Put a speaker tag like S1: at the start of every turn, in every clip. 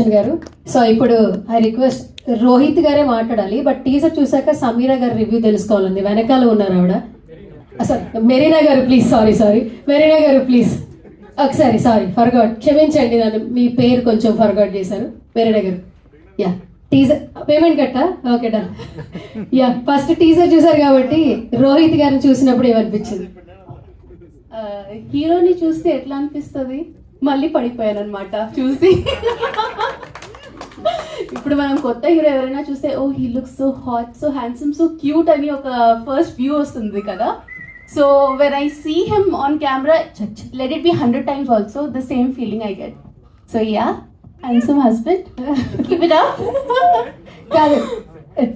S1: అర్జున్ గారు. సో ఇప్పుడు I request Rohit గారే మాట్లాడాలి బట్ టీజర్ చూసాక సమీరా గారి రివ్యూ తెలుసుకోవాలండి. వెనకాల ఉన్నారు ఆవిడ. సారీ మెరీనా గారు ప్లీజ్ సారీ సారీ మెరీనా గారు ప్లీజ్ ఒకసారి సారీ ఫర్గాట్ క్షమించండి నన్ను మీ పేరు కొంచెం ఫర్గాట్ చేశారు. మెరీనా గారు. యా టీజర్ పేమెంట్ కట్టా? ఓకే డా యా ఫస్ట్ టీజర్ చూసారు కాబట్టి రోహిత్ గారిని చూసినప్పుడు ఏమనిపించింది?
S2: హీరోని చూస్తే ఎట్లా అనిపిస్తుంది? మళ్ళీ పడిపోయాను అనమాట చూసి. ఇప్పుడు మనం కొత్త హీరో ఎవరైనా చూస్తే ఓ he look so hot so handsome so cute అని ఒక ఫస్ట్ వ్యూ వస్తుంది కదా. So when I see him on camera let it be hundred times also the same feeling I get so yeah handsome husband
S1: కాదు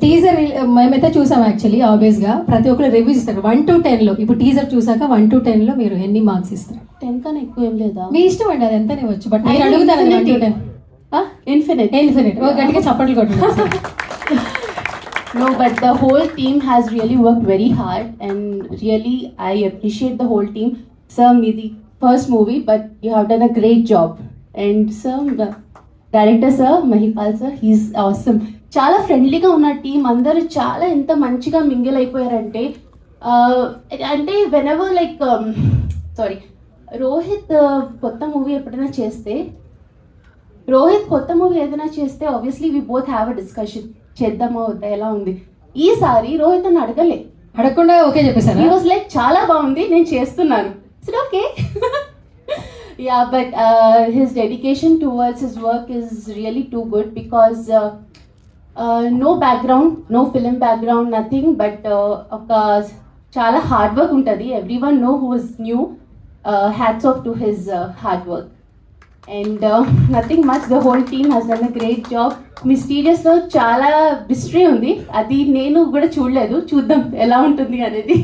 S1: teaser మేమైతే చూసాం actually ఆబ్వియస్గా ప్రతి ఒక్కరు రివ్యూస్ ఇస్తారు. వన్ టు టెన్లో ఇప్పుడు టీజర్ చూసాక వన్ టు టెన్లో మీరు ఎన్ని మార్క్స్ ఇస్తారు?
S2: Ten whole team has really work very hard and really I appreciate the whole team sir మీది first movie but you have done a great job and sir director sir Mahipal sir he's అవసరం చాలా ఫ్రెండ్లీగా ఉన్న team అందరూ చాలా ఎంత మంచిగా mingle అయిపోయారంటే అంటే వెనవర్ లైక్ సారీ రోహిత్ కొత్త మూవీ ఎప్పుడైనా చేస్తే? రోహిత్ కొత్త మూవీ ఏదైనా చేస్తే obviously we both have a discussion చేద్దామా వద్దా ఎలా ఉంది? ఈసారి రోహిత్ అని అడగలే.
S1: అడగకుండా ఓకే
S2: ఈ
S1: చెప్పేసారా
S2: వాజ్ లైక్ చాలా బాగుంది నేను చేస్తున్నాను. It's okay yeah but his dedication towards his work is really too good because no background no film background nothing but ఒక చాలా హార్డ్ వర్క్ ఉంటుంది. Everyone no who is new hats off to his hard work and nothing much the whole team has done a great job మిస్టీరియస్లో చాలా mystery ఉంది. అది నేను కూడా చూడలేదు. చూద్దాం ఎలా ఉంటుంది అనేది.